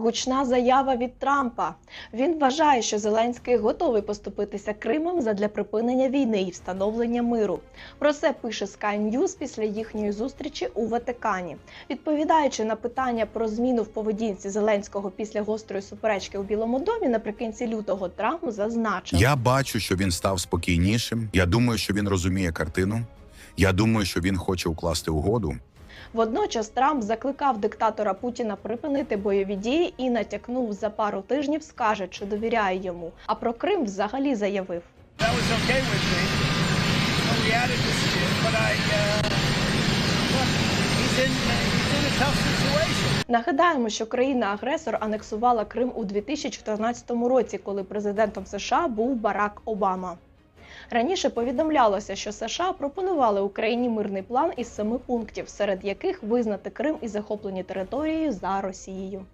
Гучна заява від Трампа. Він вважає, що Зеленський готовий поступитися Кримом задля припинення війни і встановлення миру. Про це пише Sky News після їхньої зустрічі у Ватикані. Відповідаючи на питання про зміну в поведінці Зеленського після гострої суперечки у Білому домі наприкінці лютого Трамп зазначив. Я бачу, що він став спокійнішим. Я думаю, що він розуміє картину. Я думаю, що він хоче укласти угоду. Водночас Трамп закликав диктатора Путіна припинити бойові дії і натякнув за пару тижнів, скаже, чи довіряє йому. А про Крим взагалі заявив. Uh. Нагадаємо, що країна-агресор анексувала Крим у 2014 році, коли президентом США був Барак Обама. Раніше повідомлялося, що США пропонували Україні мирний план із семи пунктів, серед яких визнати Крим і захоплені території за Росією.